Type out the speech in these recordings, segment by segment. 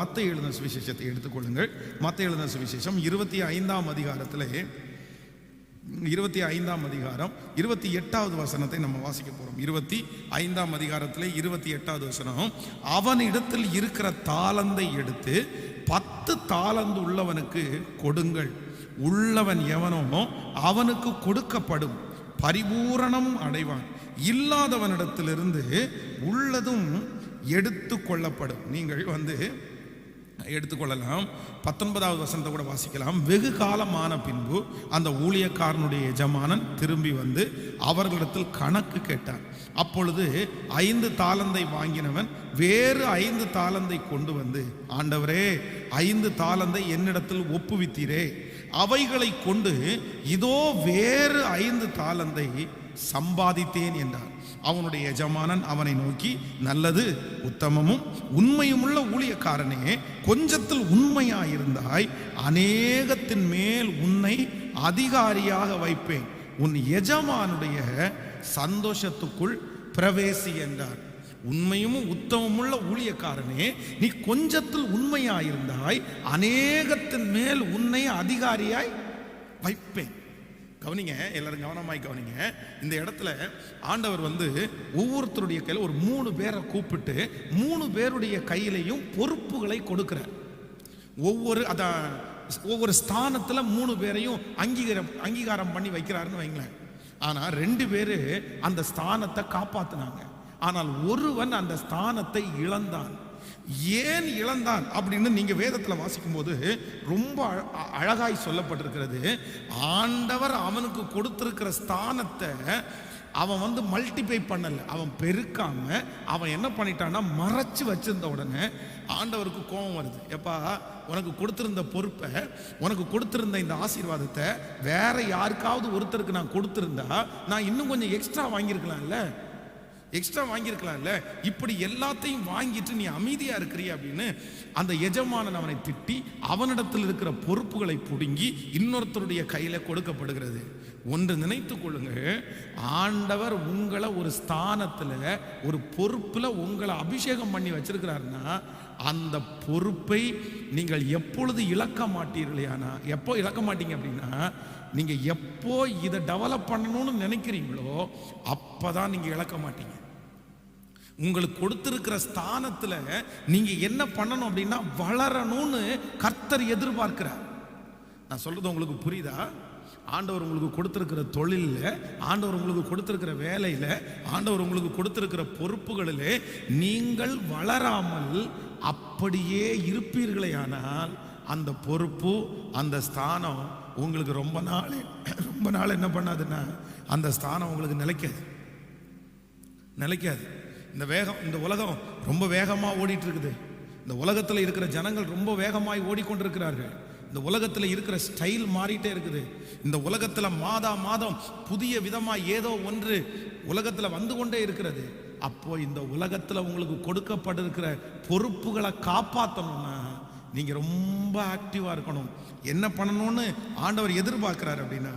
மற்ற எழுதின சுவிசேஷத்தை எடுத்துக்கொள்ளுங்கள். மற்ற எழுதின சுவிசேஷம் இருபத்தி ஐந்தாம் அதிகாரத்திலே இருபத்தி ஐந்தாம் அதிகாரம் இருபத்தி எட்டாவது வசனத்தை நம்ம வாசிக்க போகிறோம் இருபத்தி ஐந்தாம் அதிகாரத்திலே இருபத்தி எட்டாவது வசனம் அவனிடத்தில் இருக்கிற தாளந்தை எடுத்து பத்து தாளந்து உள்ளவனுக்கு கொடுங்கள். உள்ளவன் எவனோ அவனுக்கு கொடுக்கப்படும் பரிபூரணம் அடைவான். இல்லாதவனிடத்திலிருந்து உள்ளதும் எடுத்து கொள்ளப்படும். நீங்கள் வந்து எடுத்துக்கொள்ளலாம். பத்தொன்பதாவது வசனத்தை கூட வாசிக்கலாம். வெகு காலமான பின்பு அந்த ஊழியக்காரனுடைய எஜமானன் திரும்பி வந்து அவர்களிடத்தில் கணக்கு கேட்டான். அப்பொழுது ஐந்து தாளந்தை வாங்கினவன் வேறு ஐந்து தாளந்தை கொண்டு வந்து ஆண்டவரே ஐந்து தாளந்தை என்னிடத்தில் ஒப்புவித்தீரே. அவைகளை கொண்டு இதோ வேறு ஐந்து தாளந்தை சம்பாதித்தேன் என்றார். அவனுடைய எஜமானன் அவனை நோக்கி நல்லது உத்தமமும் உண்மையுமுள்ள ஊழியக்காரனே கொஞ்சத்தில் உண்மையாயிருந்தாய் அநேகத்தின் மேல் உன்னை அதிகாரியாக வைப்பேன். உன் எஜமானுடைய சந்தோஷத்துக்குள் பிரவேசி என்றார். உண்மையும் உத்தமமுள்ள ஊழியக்காரனே நீ கொஞ்சத்தில் உண்மையாயிருந்தாய் அநேகத்தின் மேல் உன்னை அதிகாரியாய் வைப்பேன். கவனிங்க எல்லாரும் கவனமாய் கவனிங்க. இந்த இடத்துல ஆண்டவர் வந்து ஒவ்வொருத்தருடைய கையில் ஒரு மூணு பேரை கூப்பிட்டு மூணு பேருடைய கையிலையும் பொறுப்புகளை கொடுக்கிறார். ஒவ்வொரு அதான் ஒவ்வொரு ஸ்தானத்தில் மூணு பேரையும் அங்கீகாரம் அங்கீகாரம் பண்ணி வைக்கிறாருன்னு வைங்களேன். ஆனால் ரெண்டு பேர் அந்த ஸ்தானத்தை காப்பாற்றினாங்க ஆனால் ஒருவன் அந்த ஸ்தானத்தை இழந்தான். ஏன் இழந்தான் அப்படின்னு நீங்க வேதத்துல வாசிக்கும் போது ரொம்ப அழ- அழகாய் சொல்லப்பட்டிருக்கிறது. ஆண்டவர் அவனுக்கு கொடுத்திருக்கிற ஸ்தானத்தை அவன் வந்து மல்டிப்ளை பண்ணல. அவன் பெருக்காம அவன் என்ன பண்ணிட்டான்னா மறைச்சு வச்சிருந்த உடனே ஆண்டவருக்கு கோபம் வருது. எப்பா உனக்கு கொடுத்திருந்த பொறுப்பை உனக்கு கொடுத்திருந்த இந்த ஆசீர்வாதத்தை வேற யாருக்காவது ஒருத்தருக்கு நான் கொடுத்திருந்தா நான் இன்னும் கொஞ்சம் எக்ஸ்ட்ரா வாங்கியிருக்கலாம்ல? எக்ஸ்ட்ரா வாங்கியிருக்கலாம்ல? இப்படி எல்லாத்தையும் வாங்கிட்டு நீ அமைதியா இருக்கிறிய அப்படின்னு அந்த எஜமானன் அவனை திட்டி அவனிடத்தில் இருக்கிற பொறுப்புகளை பிடுங்கி இன்னொருத்தருடைய கையில கொடுக்கப்படுகிறது. ஒன்று நினைத்து கொள்ளுங்க ஆண்டவர் உங்களை ஒரு ஸ்தானத்துல ஒரு பொறுப்புல உங்களை அபிஷேகம் பண்ணி வச்சிருக்கிறாருன்னா அந்த பொறுப்பை நீங்கள் எப்பொழுது இழக்க மாட்டீர்களேனா எப்போ இழக்க மாட்டீங்க அப்படின்னா நீங்க எப்போ இதை டெவலப் பண்ணணும்னு நினைக்கிறீங்களோ அப்பதான் நீங்க இழக்க மாட்டீங்க. உங்களுக்கு கொடுத்துருக்கிற ஸ்தானத்தில் நீங்கள் என்ன பண்ணணும் அப்படின்னா வளரணும்னு கர்த்தர் எதிர்பார்க்கிறார். நான் சொல்கிறது உங்களுக்கு புரியுதா? ஆண்டவர் உங்களுக்கு கொடுத்துருக்கிற தொழிலில் ஆண்டவர் உங்களுக்கு கொடுத்துருக்கிற வேலையில் ஆண்டவர் உங்களுக்கு கொடுத்துருக்கிற பொறுப்புகளில் நீங்கள் வளராமல் அப்படியே இருப்பீர்களே ஆனால் அந்த பொறுப்பு அந்த ஸ்தானம் உங்களுக்கு ரொம்ப நாள் ரொம்ப நாள் என்ன பண்ணாதுன்னா அந்த ஸ்தானம் உங்களுக்கு நிலைக்காது. நிலைக்காது. இந்த வேகம் இந்த உலகம் ரொம்ப வேகமாக ஓடிட்டு இருக்குது இந்த உலகத்தில் இருக்கிற ஜனங்கள் ரொம்ப வேகமாய் ஓடிக்கொண்டிருக்கிறார்கள். இந்த உலகத்தில் இருக்கிற ஸ்டைல் மாறிட்டே இருக்குது. இந்த உலகத்தில் மாதா மாதம் புதிய விதமாக ஏதோ ஒன்று உலகத்தில் வந்து கொண்டே இருக்கிறது. அப்போ இந்த உலகத்தில் உங்களுக்கு கொடுக்கப்பட்டிருக்கிற பொறுப்புகளை காப்பாற்றணும்னா நீங்கள் ரொம்ப ஆக்டிவாக இருக்கணும். என்ன பண்ணணும்னு ஆண்டவர் எதிர்பார்க்குறாரு அப்படின்னா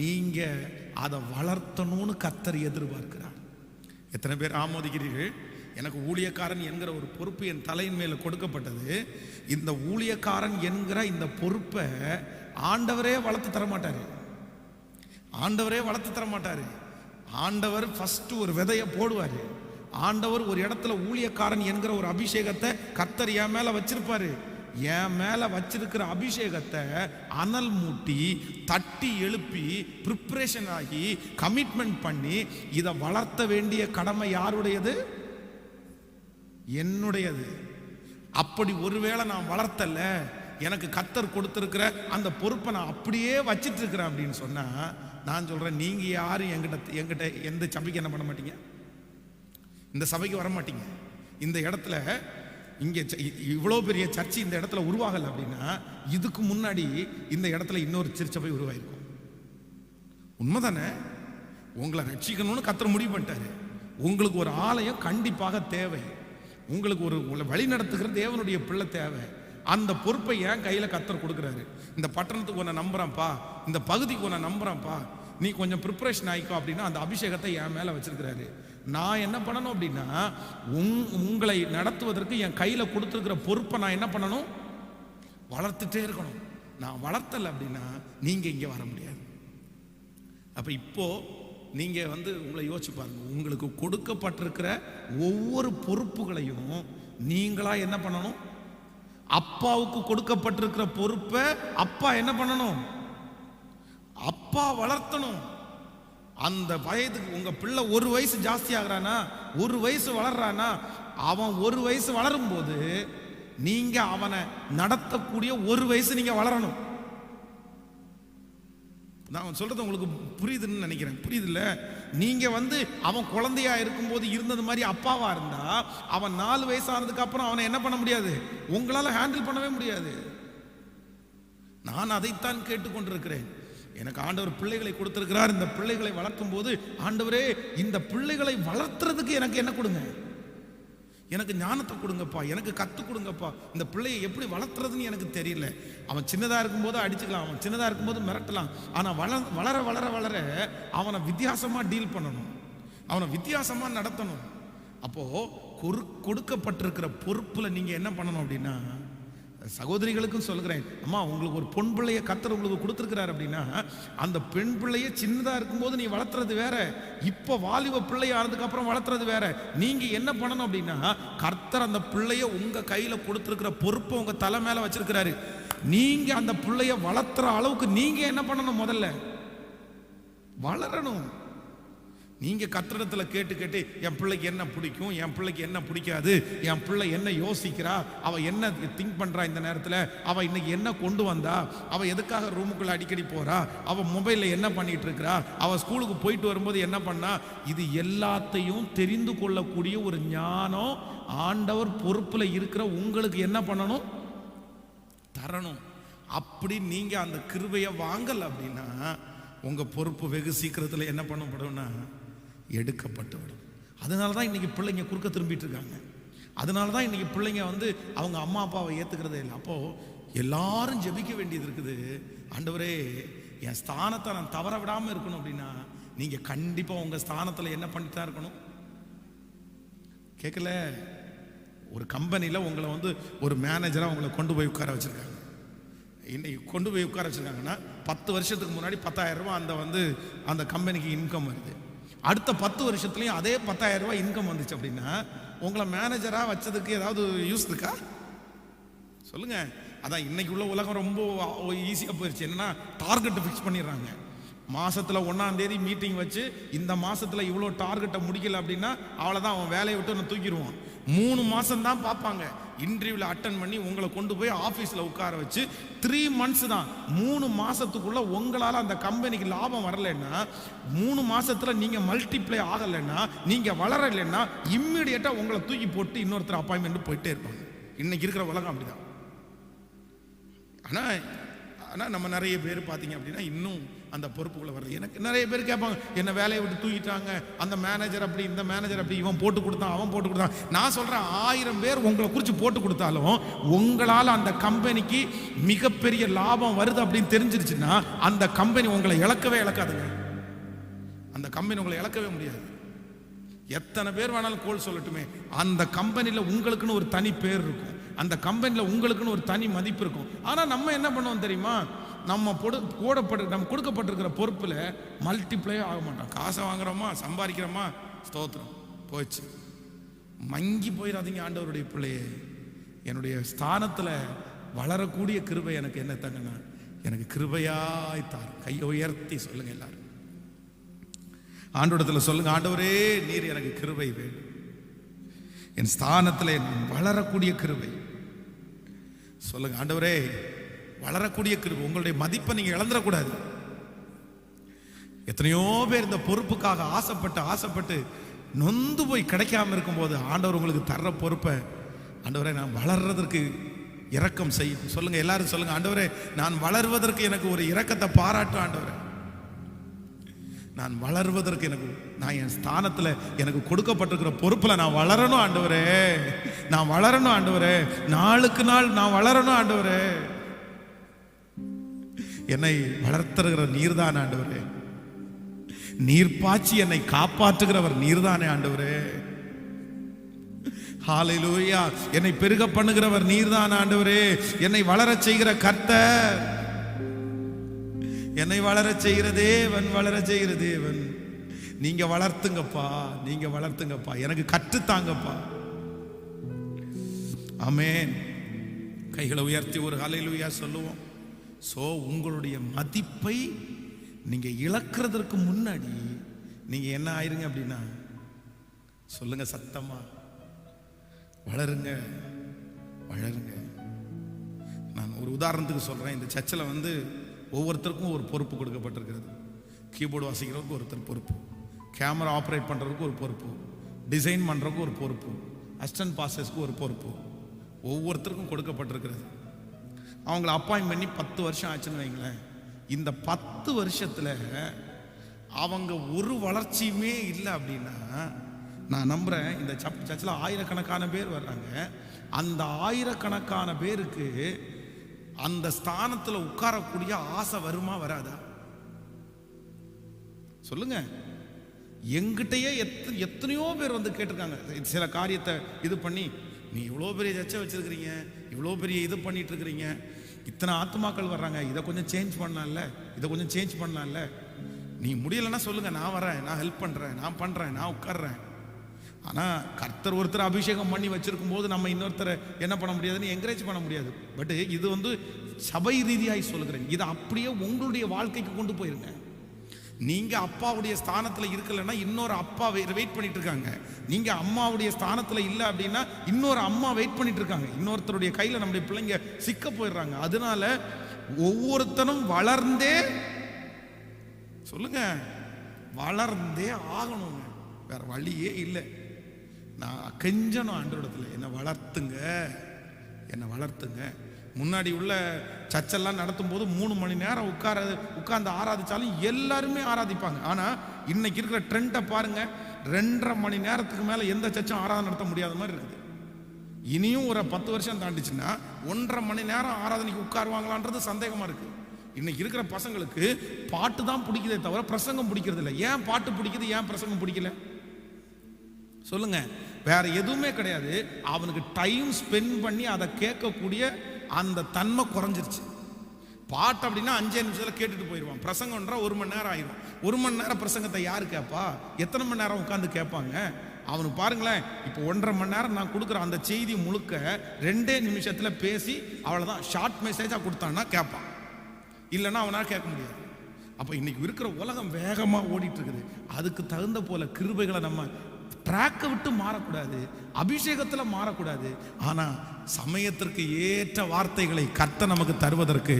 நீங்கள் அதை வளர்த்தணும்னு கத்தர் எதிர்பார்க்கிறார். எத்தனை பேர் ஆமோதிக்கிறீர்கள்? எனக்கு ஊழியக்காரன் என்கிற ஒரு பொறுப்பு என் தலையின் மேலே கொடுக்கப்பட்டது. இந்த ஊழியக்காரன் என்கிற இந்த பொறுப்பை ஆண்டவரே வளர்த்து தர மாட்டார் ஆண்டவரே வளர்த்து தர மாட்டார் ஆண்டவர் ஃபஸ்ட்டு ஒரு விதையை போடுவார். ஆண்டவர் ஒரு இடத்துல ஊழியக்காரன் என்கிற ஒரு அபிஷேகத்தை கத்தர் என் மேலே வச்சிருப்பாரு. என் மேலே வச்சிருக்கிற அபிஷேகத்தை அனல் மூட்டி தட்டி எழுப்பி ப்ரிப்ரேஷன் ஆகி கமிட்மெண்ட் பண்ணி இதை வளர்த்த வேண்டிய கடமை யாருடையது? என்னுடையது. அப்படி ஒருவேளை நான் வளர்த்தல எனக்கு கத்தர் கொடுத்துருக்கிற அந்த பொறுப்பை நான் அப்படியே வச்சிட்டு இருக்கிறேன் அப்படின்னு சொன்னா நான் சொல்றேன் நீங்க யாரும் எங்கிட்ட எங்கிட்ட எந்த சபைக்கு என்ன பண்ண மாட்டீங்க? இந்த சபைக்கு வர மாட்டீங்க. இந்த இடத்துல இங்கே இவ்வளோ பெரிய சர்ச்சு இந்த இடத்துல உருவாகலை அப்படின்னா இதுக்கு முன்னாடி இந்த இடத்துல இன்னொரு திருச்சபை உருவாயிருக்கும். உண்மைதானே? உங்களை ரட்சிக்கணும்னு கத்திர முடிவு பண்ணிட்டாரு. உங்களுக்கு ஒரு ஆலயம் கண்டிப்பாக தேவை. உங்களுக்கு ஒரு உங்களை வழி நடத்துகிற தேவனுடைய பிள்ளை தேவை. அந்த பொறுப்பை ஏன் கையில் கத்தர் கொடுக்குறாரு. இந்த பட்டணத்துக்கு உன்னை நம்புறான்ப்பா. இந்த பகுதிக்கு உன்னை நம்புறான்ப்பா. நீ கொஞ்சம் ப்ரிப்பரேஷன் ஆயிக்கோ அப்படின்னா அந்த அபிஷேகத்தை என் மேலே வச்சிருக்கிறாரு. நான் என்ன பண்ணணும் அப்படின்னா உங்- உங்களை நடத்துவதற்கு என் கையில் கொடுத்துருக்கிற பொறுப்பை நான் என்ன பண்ணணும்? வளர்த்துட்டே இருக்கணும். நான் வளர்த்தலை அப்படின்னா நீங்கள் இங்கே வர முடியாது. அப்போ இப்போது நீங்கள் வந்து உங்களை யோசிச்சு பாருங்க. உங்களுக்கு கொடுக்கப்பட்டிருக்கிற ஒவ்வொரு பொறுப்புகளையும் நீங்களாக என்ன பண்ணணும்? அப்பாவுக்கு கொடுக்கப்பட்டிருக்கிற பொறுப்பை அப்பா என்ன பண்ணணும்? அப்பா வளர்த்தணும். அந்த வயதுக்கு உங்க பிள்ளை ஒரு வயசு ஜாஸ்தி ஆகுறானா? ஒரு வயசு வளர்றானா? அவன் ஒரு வயசு வளரும் போது நீங்க அவனை நடத்தக்கூடிய ஒரு வயசு நீங்க வளரணும். நான் சொல்றது உங்களுக்கு புரியுதுன்னு நினைக்கிறேன். புரியுதுல்ல? நீங்க வந்து அவன் குழந்தையா இருக்கும்போது இருந்தது மாதிரி அப்பாவா இருந்தா அவன் நாலு வயசு ஆனதுக்கு அப்புறம் அவனை என்ன பண்ண முடியாது? உங்களால ஹேண்டில் பண்ணவே முடியாது. நான் அதைத்தான் கேட்டுக்கொண்டிருக்கிறேன். எனக்கு ஆண்டவர் பிள்ளைகளை கொடுத்திருக்கிறார். இந்த பிள்ளைகளை வளர்க்கும் போது ஆண்டவரே இந்த பிள்ளைகளை வளர்த்துறதுக்கு எனக்கு என்ன கொடுங்க? எனக்கு ஞானத்தை கொடுங்கப்பா எனக்கு கற்றுக் கொடுங்கப்பா. இந்த பிள்ளையை எப்படி வளர்த்துறதுன்னு எனக்கு தெரியல. அவன் சின்னதாக இருக்கும்போது அடிச்சுக்கலாம் அவன் சின்னதாக இருக்கும்போது மிரட்டலாம். ஆனால் வள வளர வளர வளர அவனை வித்தியாசமாக டீல் பண்ணணும். அவனை வித்தியாசமாக நடத்தணும். அப்போது கொடுக்கப்பட்டிருக்கிற பொறுப்பில் நீங்கள் என்ன பண்ணணும் அப்படின்னா சகோதரிகளுக்கும் சொல்கிறேன் அம்மா உங்களுக்கு ஒரு பொன் பிள்ளைய கத்தர் உங்களுக்கு கொடுத்துருக்கிறார் அப்படின்னா அந்த பெண் பிள்ளைய சின்னதாக இருக்கும்போது நீ வளர்த்துறது வேற. இப்போ வாலிப பிள்ளையானதுக்கு அப்புறம் வளர்த்துறது வேற. நீங்கள் என்ன பண்ணணும் அப்படின்னா கர்த்தர் அந்த பிள்ளைய உங்கள் கையில் கொடுத்துருக்கிற பொறுப்பை உங்கள் தலை மேலே வச்சிருக்கிறாரு. நீங்கள் அந்த பிள்ளைய வளர்த்துற அளவுக்கு நீங்கள் என்ன பண்ணணும் முதல்ல? வளரணும். நீங்கள் கத்திரத்தில் கேட்டு கேட்டு என் பிள்ளைக்கு என்ன பிடிக்கும்? என் பிள்ளைக்கு என்ன பிடிக்காது? என் பிள்ளை என்ன யோசிக்கிறா? அவள் என்ன திங்க் பண்ணுறா இந்த நேரத்தில்? அவள் இன்னைக்கு என்ன கொண்டு வந்தா? அவள் எதுக்காக ரூமுக்குள்ளே அடிக்கடி போகிறா அவள் மொபைலில் என்ன பண்ணிகிட்டு இருக்கிறா? அவள் ஸ்கூலுக்கு போயிட்டு வரும்போது என்ன பண்ணா? இது எல்லாத்தையும் தெரிந்து கொள்ளக்கூடிய ஒரு ஞானம் ஆண்டவர் பொறுப்பில் இருக்கிற உங்களுக்கு என்ன பண்ணணும்? தரணும். அப்படி நீங்கள் அந்த கிருபையை வாங்கலை அப்படின்னா உங்கள் பொறுப்பு வெகு சீக்கிரத்தில் என்ன பண்ணப்படும்னா எடுக்கப்பட்டு விடும் அதனால தான் இன்னைக்கு பிள்ளைங்க குறுக்க திரும்பிட்டு இருக்காங்க அதனால தான் இன்னைக்கு பிள்ளைங்க வந்து அவங்க அம்மா அப்பாவை ஏற்றுக்கிறதே இல்லை. அப்போது எல்லாரும் ஜெபிக்க வேண்டியது இருக்குது. ஆண்டவரே என் ஸ்தானத்தை நான் தவற விடாமல் இருக்கணும் அப்படின்னா நீங்கள் கண்டிப்பாக உங்கள் ஸ்தானத்தில் என்ன பண்ணிட்டு தான் இருக்கணும்? கேட்கல ஒரு கம்பெனியில் உங்களை வந்து ஒரு மேனேஜராக உங்களை கொண்டு போய் உட்கார வச்சுருக்காங்க. இன்னைக்கு கொண்டு போய் உட்கார வச்சுருக்காங்கன்னா பத்து வருஷத்துக்கு முன்னாடி பத்தாயிரம் அந்த வந்து அந்த கம்பெனிக்கு இன்கம் வருது. அடுத்த பத்து வருஷத்துலையும் அதே பத்தாயிரம் ரூபாய் இன்கம் வந்துச்சு அப்படின்னா உங்களை மேனேஜராக வச்சதுக்கு ஏதாவது யூஸ் இருக்கா? சொல்லுங்க. அதான் இன்னைக்கு உள்ள உலகம் ரொம்ப ஈஸியாக போயிடுச்சு என்னன்னா டார்கெட்டை ஃபிக்ஸ் பண்ணிடுறாங்க. மாசத்துல ஒன்னாம் தேதி மீட்டிங் வச்சு இந்த மாசத்துல இவ்வளோ டார்கெட்டை முடிக்கல அப்படின்னா அவ்வளோதான் அவன் வேலையை விட்டு ஒன்று தூக்கிடுவான். மூணு மாதம் தான் பார்ப்பாங்க இன்டர்வியூவில் அட்டன் பண்ணி உங்களை கொண்டு போய் ஆஃபீஸில் உட்கார வச்சு த்ரீ மந்த்ஸ் தான். மூணு மாதத்துக்குள்ளே உங்களால் அந்த கம்பெனிக்கு லாபம் வரலைன்னா மூணு மாதத்தில் நீங்கள் மல்டிப்ளை ஆகலைன்னா நீங்கள் வளரலைன்னா இம்மிடியட்டா உங்களை தூக்கி போட்டு இன்னொருத்தர் அப்பாயின்மெண்ட் போயிட்டே இருப்பாங்க. இன்னைக்கு இருக்கிற உலகம் அப்படிதான். ஆனால் ஆனால் நம்ம நிறைய பேர் பார்த்தீங்க அப்படின்னா இன்னும் அந்த பொறுப்புகளை வருது எனக்கு நிறைய பேர் கேட்பாங்க என்ன வேலையை விட்டு தூக்கிட்டாங்க அந்த மேனேஜர் அப்படி இந்த மேனேஜர் அப்படி இவன் போட்டு கொடுத்தான் அவன் போட்டு கொடுத்தான். நான் சொல்கிறேன் ஆயிரம் பேர் உங்களை குறித்து போட்டு கொடுத்தாலும் உங்களால் அந்த கம்பெனிக்கு மிகப்பெரிய லாபம் வருது அப்படின்னு தெரிஞ்சிருச்சுன்னா அந்த கம்பெனி உங்களை இழக்கவே இழக்காதுங்க. அந்த கம்பெனி உங்களை இழக்கவே முடியாது. எத்தனை பேர் வேணாலும் கோல் சொல்லட்டுமே அந்த கம்பெனியில் உங்களுக்குன்னு ஒரு தனி பேர் இருக்கும். அந்த கம்பெனியில் உங்களுக்குன்னு ஒரு தனி மதிப்பு இருக்கும். ஆனால் நம்ம என்ன பண்ணுவோம் தெரியுமா? நம்ம பொடு கூடப்பட்டு நம்ம கொடுக்கப்பட்டிருக்கிற பொறுப்பில் மல்டிப்ளே ஆக மாட்டோம். காசை வாங்குறோமா? சம்பாதிக்கிறோமா? ஸ்தோத்திரம். போச்சு. மங்கி போயிடாதீங்க ஆண்டவருடைய பிள்ளையே. என்னுடைய ஸ்தானத்தில் வளரக்கூடிய கிருபை எனக்கு என்ன தங்கண்ணா எனக்கு கிருபையாய் தார் கையை உயர்த்தி சொல்லுங்க எல்லாரும். ஆண்டோடத்தில் சொல்லுங்க ஆண்டவரே நீர் எனக்கு கிருபை வேணும். என் ஸ்தானத்தில் வளரக்கூடிய கிருபை. சொல்லுங்க ஆண்டவரே வளரக்கூடிய கிருபை உங்களுடைய மதிப்பை நீங்க இழந்துடக்கூடாது. எத்தனையோ பேர் இந்த பொறுப்புக்காக ஆசைப்பட்டு ஆசைப்பட்டு நொந்து போய் கிடைக்காம இருக்கும்போது ஆண்டவர் உங்களுக்கு தர்ற பொறுப்பை ஆண்டவரே நான் வளர்றதற்கு இரக்கம் செய்யும் சொல்லுங்க எல்லாரும் சொல்லுங்க ஆண்டவரே நான் வளர்வதற்கு எனக்கு ஒரு இரக்கத்தை பாராட்டும் ஆண்டவரே. நான் வளர்வதற்கு எனக்கு நான் என் ஸ்தானத்தில் எனக்கு கொடுக்கப்பட்டிருக்கிற பொறுப்பில் நான் வளரணும் ஆண்டவரே. நான் வளரணும் ஆண்டவரே. நாளுக்கு நாள் நான் வளரணும் ஆண்டவரே. என்னை வளர்த்துருகிற நீர்தான் ஆண்டவரே. நீர் பாய்ச்சி என்னை காப்பாற்றுகிறவர் நீர்தானே ஆண்டவரே. ஹalleluya. என்னை பெருக பண்ணுகிறவர் நீர்தான் ஆண்டவரே. என்னை வளரச் செய்கிற கர்த்தர். என்னை வளரச் செய்கிற தேவன் வளர செய்கிற தேவன். நீங்க வளர்த்துங்கப்பா நீங்க வளர்த்துங்கப்பா. எனக்கு கற்றுத்தாங்கப்பா அமேன் கைகளை உயர்த்தி ஒரு அலையிலுயா சொல்லுவோம். சோ உங்களுடைய மதிப்பை நீங்க இழக்கிறதற்கு முன்னாடி நீங்க என்ன ஆயிருங்க அப்படின்னா சொல்லுங்க சத்தமா. வளருங்க வளருங்க. நான் ஒரு உதாரணத்துக்கு சொல்றேன். இந்த சர்ச்சில் வந்து ஒவ்வொருத்தருக்கும் ஒரு பொறுப்பு கொடுக்கப்பட்டிருக்கிறது. கீபோர்டு வாசிக்கிறவருக்கு ஒருத்தர் பொறுப்பு. கேமரா ஆப்ரேட் பண்ணுறதுக்கு ஒரு பொறுப்பு. டிசைன் பண்ணுறதுக்கு ஒரு பொறுப்பு. அஸ்டன் பாசஸ்க்கு ஒரு பொறுப்பு. ஒவ்வொருத்தருக்கும் கொடுக்கப்பட்டிருக்கிறது. அவங்கள அப்பாயின் பண்ணி பத்து வருஷம் ஆச்சுன்னு வைங்களேன். இந்த பத்து வருஷத்தில் அவங்க ஒரு வளர்ச்சியுமே இல்லை அப்படின்னா நான் நம்புறேன் இந்த சப் சர்ச்சில் ஆயிரக்கணக்கான பேர் வர்றாங்க. அந்த ஆயிரக்கணக்கான பேருக்கு அந்த ஸ்தானத்தில் உட்காரக்கூடிய ஆசை வருமா வராதா? சொல்லுங்க. எங்கிட்டயே எத்த எத்தனையோ பேர் வந்து கேட்டிருக்காங்க. சில காரியத்தை இது பண்ணி நீ இவ்வளோ பெரிய சர்ச்சை வச்சிருக்கிறீங்க. இவ்வளோ பெரிய இது பண்ணிட்டு இருக்கிறீங்க இத்தனை ஆத்மாக்கள் வர்றாங்க. இதை கொஞ்சம் சேஞ்ச் பண்ணலாம்ல. இதை கொஞ்சம் சேஞ்ச் பண்ணலாம்ல. நீ முடியலைன்னா சொல்லுங்க. நான் வரேன். நான் ஹெல்ப் பண்றேன். நான் பண்றேன். நான் உட்கார்றேன். ஆனால் கர்த்தர் ஒருத்தர் அபிஷேகம் பண்ணி வச்சிருக்கும் போது நம்ம இன்னொருத்தரை என்ன பண்ண முடியாதுன்னு என்கரேஜ் பண்ண முடியாது. பட்டு இது வந்து சபை ரீதியாய் சொல்லுகிறேன். இதை அப்படியே உங்களுடைய வாழ்க்கைக்கு கொண்டு போயிருங்க. நீங்கள் அப்பாவுடைய ஸ்தானத்தில் இருக்கலைன்னா இன்னொரு அப்பா வெயிட் பண்ணிட்டு இருக்காங்க நீங்கள் அம்மாவுடைய ஸ்தானத்தில் இல்லை அப்படின்னா இன்னொரு அம்மா வெயிட் பண்ணிட்டு இருக்காங்க இன்னொருத்தருடைய கையில் நம்முடைய பிள்ளைங்க சிக்க போயிடுறாங்க. அதனால ஒவ்வொருத்தனும் வளர்ந்தே சொல்லுங்க வளர்ந்தே ஆகணுங்க. வேற வழியே இல்லை. நான் கெஞ்சணும் ஆண்டோடத்தில் என்னை வளர்த்துங்க. என்னை வளர்த்துங்க. முன்னாடி உள்ள சர்ச்செல்லாம் நடத்தும் போது மூணு மணி நேரம் உட்கார உட்கார்ந்து ஆராதிச்சாலும் எல்லாருமே ஆராதிப்பாங்க. ஆனால் இன்னைக்கு இருக்கிற ட்ரெண்டை பாருங்க. ரெண்டரை மணி நேரத்துக்கு மேலே எந்த சர்ச்சும் ஆராதனை நடத்த முடியாத மாதிரி இருக்குது. இனியும் ஒரு பத்து வருஷம் தாண்டிச்சுன்னா ஒன்றரை மணி நேரம் ஆராதனைக்கு உட்காருவாங்களான்றது சந்தேகமாக இருக்குது இன்னைக்கு இருக்கிற பசங்களுக்கு பாட்டு தான் பிடிக்குதே தவிர பிரசங்கம் பிடிக்கிறது இல்லை ஏன் பாட்டு பிடிக்குது ஏன் பிரசங்கம் பிடிக்கல? சொல்லுங்க. வேற எதுவுமே கிடையாது. அவனுக்கு டைம் ஸ்பெண்ட் பண்ணி அதை கேட்கக்கூடிய அந்த தன்மை குறைஞ்சிருச்சு. பாட்டு அப்படின்னா அஞ்சே நிமிஷத்தில் கேட்டுட்டு போயிடுவான் பிரசங்கன்றா ஒரு மணி நேரம் ஆயிடும் ஒரு மணி நேரம் பிரசங்கத்தை யார் கேட்பா? எத்தனை மணி நேரம் உட்காந்து கேட்பாங்க? அவனுக்கு பாருங்களேன் இப்போ ஒன்றரை மணி நேரம் நான் கொடுக்குற அந்த செய்தி முழுக்க ரெண்டே நிமிஷத்தில் பேசி அவ்வளோதான் ஷார்ட் மெசேஜாக கொடுத்தான்னா கேட்பான். இல்லைன்னா அவனால் கேட்க முடியாது. அப்போ இன்னைக்கு இருக்கிற உலகம் வேகமாக ஓடிட்டு இருக்குது. அதுக்கு தகுந்த போல கிருபைகளை நம்ம ட்ராக்கை விட்டு மாறக்கூடாது அபிஷேகத்தில் மாறக்கூடாது. ஆனால் சமயத்திற்கு ஏற்ற வார்த்தைகளை கர்த்த நமக்கு தருவதற்கு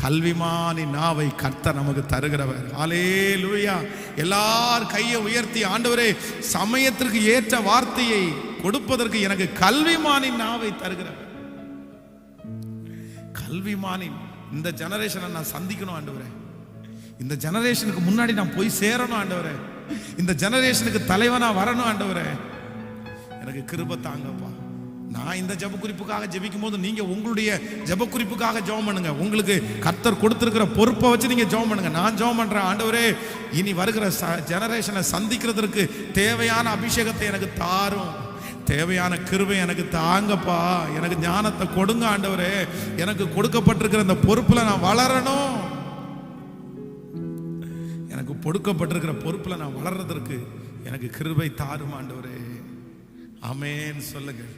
கல்விமானி நாவை கர்த்த நமக்கு தருகிறவர். ஆலே லூயா எல்லார் கையை உயர்த்தி ஆண்டவரே சமயத்திற்கு ஏற்ற வார்த்தையை கொடுப்பதற்கு எனக்கு கல்விமானின் நாவை தருகிறவர். கல்விமானின் இந்த ஜெனரேஷனை நான் சந்திக்கணும் ஆண்டவரே. இந்த ஜெனரேஷனுக்கு முன்னாடி நான் போய் சேரணும் ஆண்டவரே. இந்த ஜெனரேஷனுக்கு தலைவனா வரணும் ஆண்டவரே. எனக்கு கிருப தாங்கப்பா. நான் இந்த ஜெப குறிப்புக்காக ஜெபிக்கும் போது நீங்க உங்களுடைய ஜெப குறிப்புக்காக ஜெபம் பண்ணுங்க. உங்களுக்கு கர்த்தர் கொடுத்திருக்கிற பொறுப்பை வச்சு நீங்க ஜெபம் பண்ணுங்க. நான் ஜெபம் பண்றேன் ஆண்டவரே. இனி வருகிற ஜெனரேஷனை சந்திக்கிறதுக்கு தேவையான அபிஷேகத்தை எனக்கு தாரும். தேவையான கிருவை எனக்கு தாங்கப்பா. எனக்கு ஞானத்தை கொடுங்க ஆண்டவரே. எனக்கு கொடுக்கப்பட்டிருக்கிற அந்த பொறுப்புல நான் வளரணும். கொடுக்கப்பட்டிருக்கிற பொறுப்பில் நான் வளர்றதற்கு எனக்கு கிருபை தாரும் ஆண்டவரே அமேன்னு சொல்லுங்கள்.